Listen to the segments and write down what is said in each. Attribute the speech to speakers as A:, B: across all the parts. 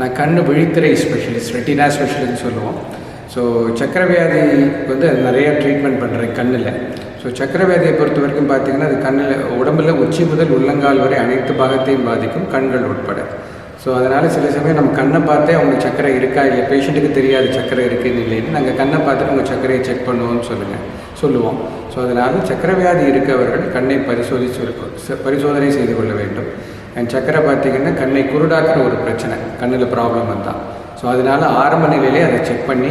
A: நான் கண் விழித்திரை ஸ்பெஷலிஸ்ட் ரெட்டினா ஸ்பெஷலிஸ்ட் சொல்லுவோம். ஸோ சக்கரவியாதி வந்து அது நிறைய ட்ரீட்மெண்ட் பண்ணுறேன் கண்ணில். ஸோ சக்கரவியாதியை பொறுத்த வரைக்கும் பார்த்தீங்கன்னா அது கண்ணில் உடம்புல உச்சி முதல் உள்ளங்கால் வரை அனைத்து பாகத்தையும் பாதிக்கும் கண்கள் உட்பட. ஸோ அதனால் சில சமயம் நம்ம கண்ணை பார்த்தே அவங்க சக்கரை இருக்கா இல்லை பேஷண்ட்டுக்கு தெரியாது சக்கரை இருக்குன்னு இல்லைன்னு. நாங்கள் கண்ணை பார்த்துட்டு உங்கள் சக்கரையை செக் பண்ணுவோம்னு சொல்லுங்கள் சொல்லுவோம். ஸோ அதனால் சக்கரவியாதி இருக்கவர்கள் கண்ணை பரிசோதிச்சு பரிசோதனை செய்து கொள்ள வேண்டும். அண்ட் சக்கரை பார்த்தீங்கன்னா கண்ணை குருடாக்குற ஒரு பிரச்சனை. கண்ணில் ப்ராப்ளம் வந்தால் ஸோ அதனால் ஆரம்ப நிலையிலே அதை செக் பண்ணி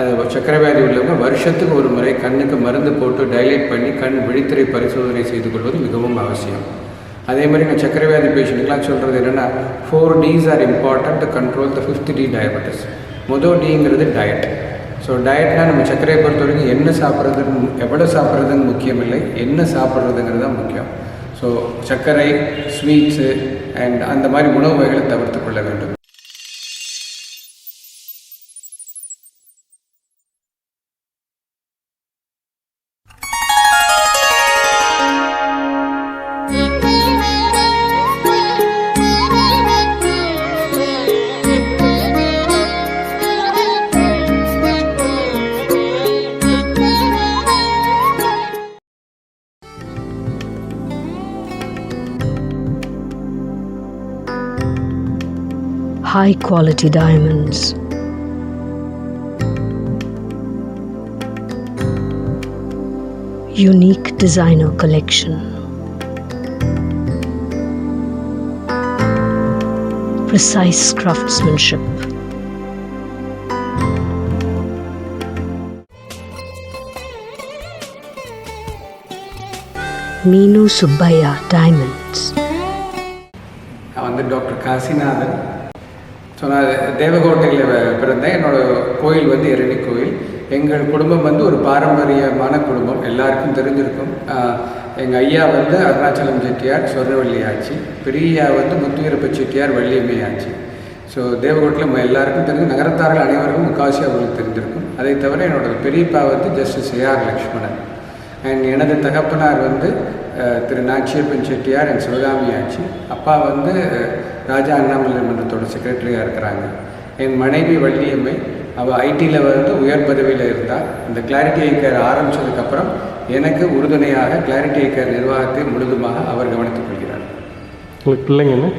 A: அதை சக்கரை வியாதி உள்ளவங்க வருஷத்துக்கு ஒரு முறை கண்ணுக்கு மருந்து போட்டு டைலேட் பண்ணி கண் விழித்திரை பரிசோதனை செய்து கொள்வது மிகவும் அவசியம். அதே மாதிரி நான் சக்கரை வியாதி பேஷண்ட்டுக்கெலாம் சொல்கிறது என்னென்னா four Ds are important to control the fifth D diabetes மொதல் டீங்கிறது டயட் ஸோ டயட்னா நம்ம சர்க்கரையை பொறுத்த வரைக்கும் என்ன சாப்பிட்றதுன்னு எவ்வளோ சாப்பிட்றதுன்னு முக்கியம் இல்லை என்ன சாப்பிட்றதுங்கிறது தான் முக்கியம். ஸோ சர்க்கரை ஸ்வீட்ஸு அண்ட் அந்த மாதிரி உணவு வகைகளை தவிர்த்து கொள்ள வேண்டும்.
B: high quality diamonds. Unique designer collection. Precise craftsmanship. Meenu Subbaya Diamonds.
A: நான் வந்து டாக்டர் காசிநாதன் ஸோ நான் தேவகோட்டையில் பிறந்தேன். என்னோடய கோயில் வந்து எரணி கோயில். எங்கள் குடும்பம் வந்து ஒரு பாரம்பரியமான குடும்பம். எல்லாருக்கும் தெரிஞ்சிருக்கும். எங்கள் ஐயா வந்து அருணாச்சலம் செட்டியார் சொர்ணவள்ளி ஆச்சு பெரியா வந்து முத்துவீரப்ப செட்டியார் வள்ளியம்மை ஆச்சு ஸோ தேவகோட்டில் நம்ம எல்லாருக்கும் தெரிஞ்சு நகரத்தார்கள் அனைவருக்கும் முக்காசி அவர்களுக்கு தெரிஞ்சிருக்கும். அதை தவிர என்னோட பெரியப்பா வந்து ஜஸ்டிஸ் ஏஆர் லக்ஷ்மணன். அண்ட் எனது தகப்பனார் வந்து திரு நாச்சியப்பன் செட்டியார் அண்ட் சிவகாமி ஆச்சு அப்பா வந்து ராஜா அண்ணாமலை மன்றத்தோட செக்ரட்டரியாக இருக்கிறாங்க. என் மனைவி வள்ளியம்மை அவள் ஐடியில் வந்து உயர் பதவியில் இருந்தால் இந்த கிளாரிட்டி ஐக்கர் ஆரம்பித்ததுக்கப்புறம் எனக்கு உறுதுணையாக கிளாரிட்டி ஐக்கர் நிர்வாகத்தை முழுதுமாக அவர் கவனித்துக் கொள்கிறார்.
C: உங்களுக்கு பிள்ளைங்க என்ன?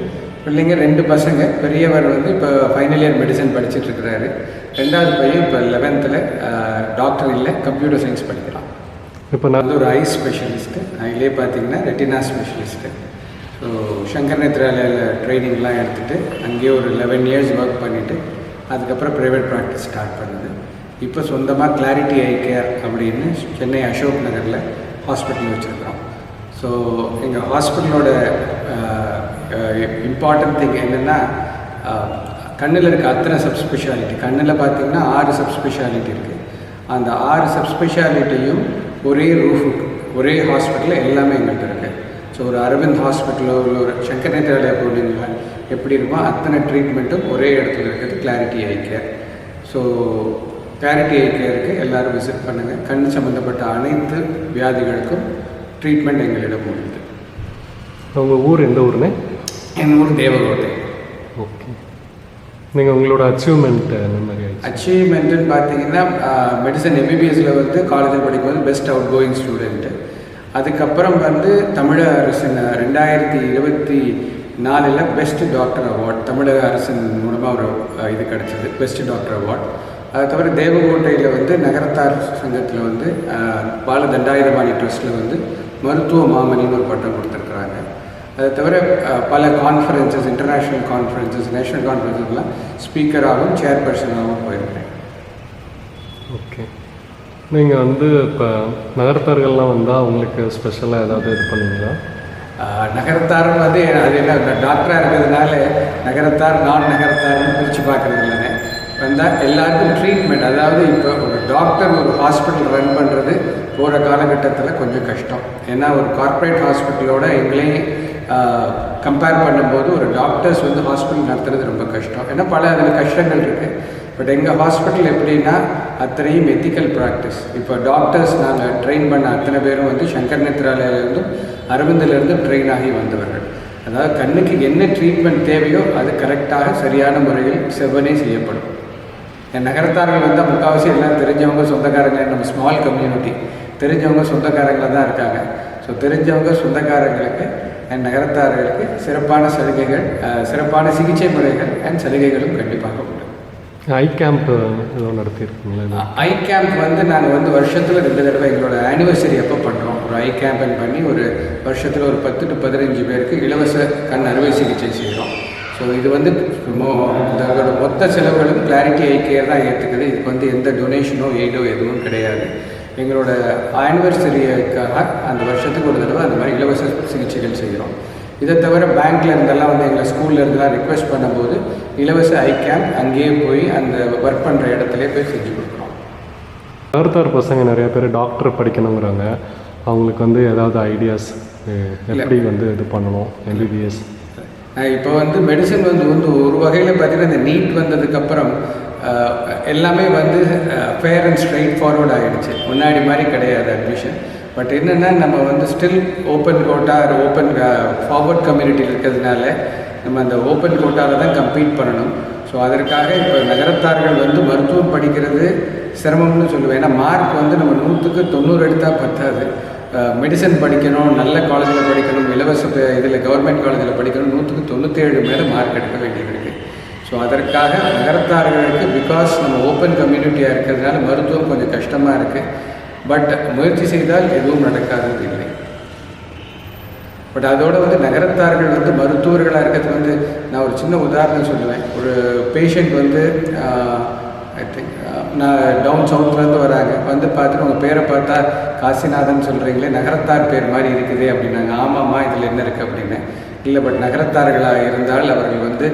A: பிள்ளைங்க ரெண்டு பசங்க. பெரியவர் வந்து இப்போ ஃபைனல் இயர் மெடிசன் படிச்சுட்டு இருக்கிறாரு. ரெண்டாவது பையன் இப்போ லெவன்த்தில் டாக்டர் இல்லை கம்ப்யூட்டர் சயின்ஸ் படிக்கிறான்.
C: இப்போ நான்
A: வந்து ஒரு ஐ ஸ்பெஷலிஸ்ட்டு ஐலே பார்த்தீங்கன்னா ரெட்டினா ஸ்பெஷலிஸ்ட்டு ஸோ சங்கர் நேத்ராலயில் ட்ரைனிங்லாம் எடுத்துகிட்டு அங்கேயே ஒரு லெவன் இயர்ஸ் ஒர்க் பண்ணிவிட்டு அதுக்கப்புறம் ப்ரைவேட் ப்ராக்டிஸ் ஸ்டார்ட் பண்ணுது. இப்போ சொந்தமாக கிளாரிட்டி ஐ கேர் அப்படின்னு சென்னை அசோக் நகரில் ஹாஸ்பிட்டல் வச்சுருக்கிறோம். ஸோ எங்கள் ஹாஸ்பிட்டலோட இம்பார்ட்டன்ட் திங் என்னென்னா கண்ணில் இருக்க அத்தனை சப்ஸ்பெஷாலிட்டி கண்ணில் பார்த்தீங்கன்னா ஆறு சப்ஸ்பெஷாலிட்டி இருக்குது அந்த ஆறு சப்ஸ்பெஷாலிட்டியும் ஒரே ரூஃப் ஒரே ஹாஸ்பிட்டலில் எல்லாமே எங்கள்கிட்ட இருக்குது ஸோ ஒரு அரவிந்த் ஹாஸ்பிட்டலோ இல்லை ஒரு சங்கர் நேத்ராலயா போனீங்களா எப்படி இருக்குமோ அத்தனை ட்ரீட்மெண்ட்டும் ஒரே இடத்துல இருக்குது clarity eye care so clarity eye கேருக்கு எல்லோரும் விசிட் பண்ணுங்கள் கண் சம்மந்தப்பட்ட அனைத்து வியாதிகளுக்கும் ட்ரீட்மெண்ட் எங்களிடம் உள்ளது.
C: உங்கள் ஊர் எந்த ஊருன்னு
A: என் ஊர் தேவகோட்டை.
C: ஓகே நீங்கள் உங்களோட அச்சீவ்மெண்ட் அந்த மாதிரி
A: அச்சீவ்மெண்ட்டுன்னு பார்த்தீங்கன்னா மெடிசன் எம்பிபிஎஸ்சில் வந்து காலேஜில் படிக்கும்போது பெஸ்ட் அவுட் கோயிங் ஸ்டூடெண்ட்டு அதுக்கப்புறம் வந்து தமிழக அரசின் ரெண்டாயிரத்தி இருபத்தி நாலில் பெஸ்ட் டாக்டர் அவார்ட் தமிழக அரசின் மூலமாக ஒரு இது கிடச்சிது பெஸ்ட் டாக்டர் அவார்ட் அது தவிர தேவகோட்டையில் வந்து நகரத்தார் சங்கத்தில் வந்து பால தண்டாயுதபாணி ட்ரஸ்ட்டில் வந்து மருத்துவ மாமணின்னு ஒரு பட்டம் கொடுத்துருக்குறாங்க. அதை தவிர பல கான்ஃபரன்சஸ் இன்டர்நேஷ்னல் கான்ஃபரன்சஸ் நேஷனல் கான்ஃபரன்சஸ்லாம் ஸ்பீக்கராகவும் சேர்பர்சனாகவும் போயிருக்கேன்
C: ஓகே நீங்கள் வந்து இப்போ நகரத்தார்கள்லாம் வந்தால் அவங்களுக்கு ஸ்பெஷலாக ஏதாவது இது பண்ணுவீங்களா?
A: நகரத்தாரும் வந்து அது என்ன டாக்டராக இருக்கிறதுனால நகரத்தார் நான் நகரத்தார்னு பிரித்து பார்க்குறது இல்லைங்க. வந்தால் எல்லாருக்கும் ட்ரீட்மெண்ட் அதாவது இப்போ ஒரு டாக்டர் ஒரு ஹாஸ்பிட்டல் ரன் பண்ணுறது போகிற காலகட்டத்தில் கொஞ்சம் கஷ்டம். ஏன்னா ஒரு கார்ப்பரேட் ஹாஸ்பிட்டலோட எங்களையும் கம்பேர் பண்ணும்போது ஒரு டாக்டர்ஸ் வந்து ஹாஸ்பிட்டல் நடத்துறது ரொம்ப கஷ்டம். ஏன்னா பல அதில் கஷ்டங்கள் இருக்குது பட் எங்கள் ஹாஸ்பிட்டல் எப்படின்னா அத்தனையும் எத்திக்கல் ப்ராக்டிஸ் இப்போ டாக்டர்ஸ் நாங்கள் ட்ரெயின் பண்ண அத்தனை பேரும் வந்து சங்கர் நேத்ராலயிலேருந்தும் அரவிந்திலேருந்து ட்ரெயின் ஆகி வந்தவர்கள். அதாவது கண்ணுக்கு என்ன ட்ரீட்மெண்ட் தேவையோ அது கரெக்டாக சரியான முறையில் செவ்வனே செய்யப்படும். என் நகரத்தார்கள் வந்தால் முக்கால்வாசி எல்லாம் தெரிஞ்சவங்க சொந்தக்காரங்க நம்ம ஸ்மால் கம்யூனிட்டி தெரிஞ்சவங்க சொந்தக்காரங்க தான் இருக்காங்க. ஸோ தெரிஞ்சவங்க சொந்தக்காரங்களுக்கு என் நகரத்தார்களுக்கு சிறப்பான சலுகைகள் சிறப்பான சிகிச்சை முறைகள் அண்ட் சலுகைகளும் கண்டிப்பாக
C: ஐ கேம்ப் ஏதோ நடத்தியிருக்கீங்களா
A: ஐ கேம்ப் வந்து நாங்கள் வந்து வருஷத்தில் ரெண்டு தடவை எங்களோட ஆனிவர்சரி எப்போ பண்ணுறோம் ஒரு ஐ கேம்பன் பண்ணி ஒரு வருஷத்தில் ஒரு பத்து டு பதினஞ்சு பேருக்கு இலவச கண் அறுவை சிகிச்சை செய்கிறோம் ஸோ இது வந்து இதோட மொத்த செலவுகளும் கிளாரிட்டி ஐ கேர் தான் ஏற்றுக்குது இதுக்கு வந்து எந்த டொனேஷனோ எய்டோ எதுவும் கிடையாது. எங்களோட ஆனிவர்சரிக்காக அந்த வருஷத்துக்கு ஒரு தடவை அந்த மாதிரி இலவச சிகிச்சைகள் செய்கிறோம் இதை தவிர பேங்க்ல இருந்தெல்லாம் வந்து எங்களை ஸ்கூல்ல இருந்தெல்லாம் ரிக்வெஸ்ட் பண்ணும்போது இலவச ஐ கேம்ப் அங்கேயே போய் அந்த ஒர்க் பண்ணுற இடத்துல போய் செஞ்சு கொடுக்குறோம்
C: நகரத்தார் பசங்க நிறைய பேர் டாக்டர் படிக்கணுங்கிறாங்க. அவங்களுக்கு வந்து ஏதாவது ஐடியாஸ் எப்படி வந்து இது பண்ணணும் எம்பிபிஎஸ்
A: இப்போ வந்து மெடிசன் வந்து வந்து ஒரு வகையில் பார்த்தீங்கன்னா இந்த நீட் வந்ததுக்கப்புறம் எல்லாமே வந்து ஃபேர் அண்ட் ஸ்ட்ரைட் ஃபார்வர்ட் ஆகிடுச்சு முன்னாடி மாதிரி கிடையாது அட்மிஷன் பட் என்னென்னா நம்ம வந்து still open quota open forward கம்யூனிட்டியில் இருக்கிறதுனால நம்ம அந்த ஓப்பன் கோட்டாவில் தான் கம்ப்ளீட் பண்ணணும். ஸோ அதற்காக இப்போ நகரத்தார்கள் வந்து மருத்துவம் படிக்கிறது சிரமம்னு சொல்லுவேன். ஏன்னா மார்க் வந்து நம்ம நூற்றுக்கு தொண்ணூறு எடுத்தால் பத்தாது. மெடிசன் படிக்கணும் நல்ல காலேஜில் படிக்கணும் இலவச இதில் கவர்மெண்ட் காலேஜில் படிக்கணும் நூற்றுக்கு தொண்ணூற்றேழு மேலே மார்க் எடுக்க வேண்டியது இருக்குது ஸோ அதற்காக நகரத்தார்களுக்கு பிகாஸ் நம்ம ஓப்பன் கம்யூனிட்டியாக இருக்கிறதுனால மருத்துவம் கொஞ்சம் கஷ்டமாக இருக்குது பட் முயற்சி செய்தால் எதுவும் நடக்காதது இல்லை. பட் அதோட வந்து நகரத்தார்கள் வந்து மருத்துவர்களாக இருக்கிறது வந்து நான் ஒரு சின்ன உதாரணம் சொல்லுவேன். ஒரு பேஷண்ட் வந்து ஐ திங்க் நான் டவுன் சவுத்லேருந்து வராங்க. வந்து பார்த்துட்டு உங்கள் பேரை பார்த்தா காசிநாதன் சொல்கிறீங்களே நகரத்தார் பேர் மாதிரி இருக்குது அப்படின்னாங்க. ஆமாம்மா இதில் என்ன இருக்குது அப்படின்னு. இல்லை பட் நகரத்தார்களாக இருந்தால் அவர்கள் வந்து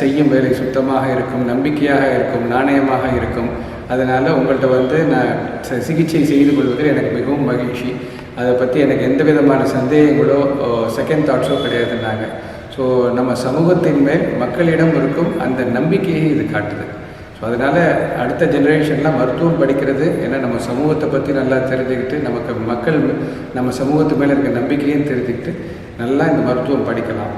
A: செய்யும் வேலை சுத்தமாக இருக்கும் நம்பிக்கையாக இருக்கும் நாணயமாக இருக்கும். அதனால் உங்கள்கிட்ட வந்து நான் ச- சிகிச்சை செய்து கொள்வதில் எனக்கு மிகவும் மகிழ்ச்சி. அதை பற்றி எனக்கு எந்த விதமான சந்தேகங்களோ செகண்ட் தாட்ஸோ கிடையாதுன்னாங்க. ஸோ நம்ம சமூகத்தின் மேல் மக்களிடம் இருக்கும் அந்த நம்பிக்கையை இது காட்டுது. ஸோ அதனால் அடுத்த ஜெனரேஷன்லாம் மருத்துவம் படிக்கிறது ஏன்னா நம்ம சமூகத்தை பற்றி நல்லா தெரிஞ்சுக்கிட்டு நமக்கு மக்கள் நம்ம சமூகத்து மேலே இருக்க நம்பிக்கையும் தெரிஞ்சுக்கிட்டு நல்லா இந்த மருத்துவம் படிக்கலாம்.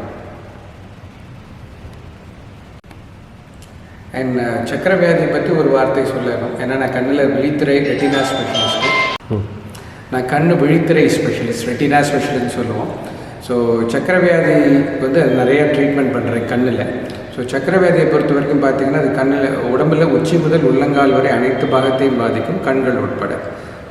A: அண்ட் சக்கரவியாதி பற்றி ஒரு வார்த்தை சொல்லணும். ஏன்னா நான் கண்ணில் விழித்திரை ரெட்டினா ஸ்பெஷலிஸ்ட்டு நான் கண்ணு விழித்திரை ஸ்பெஷலிஸ்ட் ரெட்டினா ஸ்பெஷலிஸ்ட்னு சொல்லுவோம். ஸோ சக்கரவியாதி வந்து அது நிறைய ட்ரீட்மெண்ட் பண்ணுறேன் கண்ணில். ஸோ சக்கரவியாதியை பொறுத்த வரைக்கும் பார்த்தீங்கன்னா அது கண்ணில் உடம்புல உச்சி முதல் உள்ளங்கால் வரை அனைத்து பாகத்தையும் பாதிக்கும் கண்கள் உட்பட.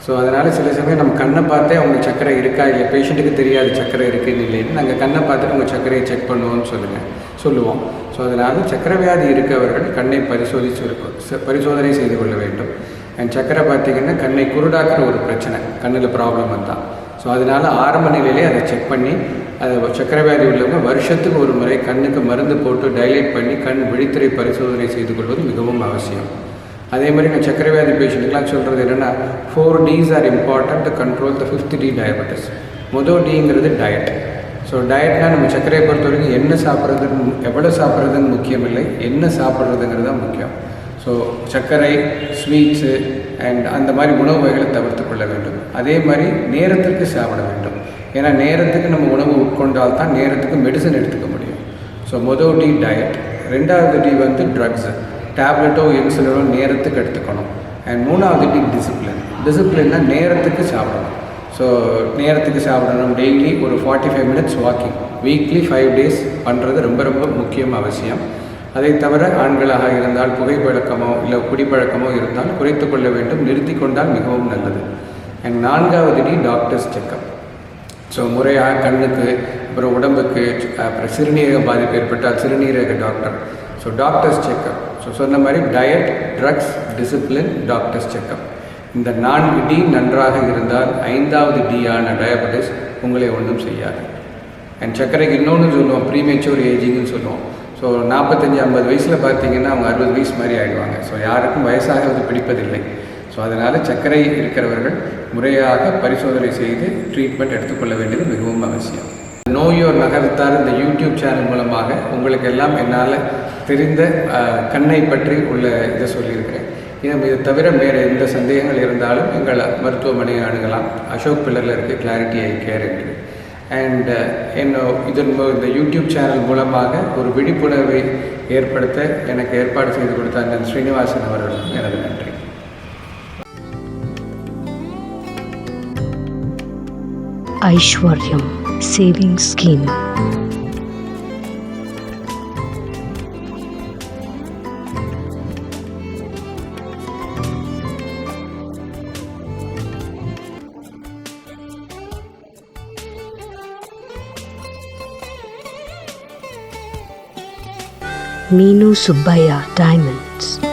A: ஸோ அதனால் சில சமயம் நம்ம கண்ணை பார்த்தே அவங்க சக்கரை இருக்கா இல்லை பேஷண்ட்டுக்கு தெரியாது சக்கரை இருக்குன்னு இல்லைன்னு நாங்கள் கண்ணை பார்த்துட்டு உங்கள் சக்கரையை செக் பண்ணுவோம்னு சொல்லுங்கள் சொல்லுவோம். ஸோ அதனால் சக்கரவியாதி இருக்கவர்கள் கண்ணை பரிசோதிச்சு ச- பரிசோதனை செய்து கொள்ள வேண்டும். அண்ட் சக்கரை பார்த்திங்கன்னா கண்ணை குருடாக்குற ஒரு பிரச்சனை. கண்ணில் ப்ராப்ளம் வந்தால் ஸோ அதனால் ஆரம்ப நிலையிலே அதை செக் பண்ணி அதை சக்கரவியாதி உள்ளவங்க வருஷத்துக்கு ஒரு முறை கண்ணுக்கு மருந்து போட்டு டைலேட் பண்ணி கண் விழித்திரை பரிசோதனை செய்து கொள்வது மிகவும் அவசியம். அதே மாதிரி நான் சக்கரவியாதி பேஷண்ட்டுக்கெலாம் சொல்கிறது என்னென்னா four Ds are important to control the fifth D diabetes மொதல் டீங்கிறது டயட் ஸோ டயட்னா நம்ம சர்க்கரையை பொறுத்த வரைக்கும் என்ன சாப்பிட்றதுன்னு எவ்வளோ சாப்பிட்றதுன்னு முக்கியம் இல்லை என்ன சாப்பிட்றதுங்கிறது தான் முக்கியம். ஸோ சர்க்கரை ஸ்வீட்ஸு அண்ட் அந்த மாதிரி உணவு வகைகளை தவிர்த்து கொள்ள வேண்டும். அதே மாதிரி நேரத்திற்கு சாப்பிட வேண்டும். ஏன்னா நேரத்துக்கு நம்ம உணவு உட்கொண்டால் தான் நேரத்துக்கு மெடிசன் எடுத்துக்க முடியும். ஸோ மொதல் டி டயட் ரெண்டாவது டி வந்து ட்ரக்ஸு டேப்லெட்டோ இன்சுலினோ நேரத்துக்கு எடுத்துக்கணும். அண்ட் மூணாவது டி டிசிப்ளின் டிசிப்ளின்னா நேரத்துக்கு சாப்பிடணும். ஸோ நேரத்துக்கு சாப்பிடணும் டெய்லி ஒரு forty five minutes walking weekly five days பண்ணுறது ரொம்ப ரொம்ப முக்கியம் அவசியம். அதை தவிர ஆண்களாக இருந்தால் புகைப்பழக்கமோ இல்லை குடிப்பழக்கமோ இருந்தால் குறைத்து கொள்ள வேண்டும் நிறுத்தி கொண்டால் மிகவும் நல்லது. அண்ட் நான்காவது டி டாக்டர்ஸ் செக்கப் ஸோ முறையாக கண்ணுக்கு அப்புறம் உடம்புக்கு அப்புறம் சிறுநீரக பாதிப்பு ஏற்பட்டால் சிறுநீரக doctor so doctors checkup so சொன்ன மாதிரி diet drugs discipline doctors checkup இந்த நான்கு டி நன்றாக இருந்தால் ஐந்தாவது டியான டயபெட்டிஸ் உங்களை ஒன்றும் செய்யாது. அண்ட் சர்க்கரைக்கு இன்னொன்று சொல்லுவோம் ப்ரீமெச்சூர் ஏஜிங்னு சொல்லுவோம். ஸோ நாற்பத்தஞ்சு ஐம்பது வயசில் பார்த்தீங்கன்னா அவங்க அறுபது வயசு மாதிரி ஆகிடுவாங்க ஸோ யாருக்கும் வயசாகிறது பிடிப்பதில்லை. ஸோ அதனால் சர்க்கரை இருக்கிறவர்கள் முறையாக பரிசோதனை செய்து ட்ரீட்மெண்ட் எடுத்துக்கொள்ள வேண்டியது மிகவும் அவசியம். நோயோர் நகரத்தார் இந்த யூடியூப் சேனல் மூலமாக. உங்களுக்கு எல்லாம் என்னால் தெரிந்த கண்ணை பற்றி உள்ள இதை சொல்லியிருக்கிறேன். இது இதை தவிர வேறு எந்த சந்தேகங்கள் இருந்தாலும் எங்கள் மருத்துவமனையை அணுகலாம். அசோக் பில்லரில் இருக்குது கிளாரிட்டி ஐ கேர் என்று. அண்ட் uh, என்ன இதன் இந்த யூடியூப் சேனல் மூலமாக ஒரு விழிப்புணர்வை ஏற்படுத்த எனக்கு ஏற்பாடு செய்து கொடுத்த அண்ணன் ஸ்ரீனிவாசன் அவர்களுக்கும் எனது நன்றி.
B: Aishwaryam saving scheme Meenu Subbaya Diamonds.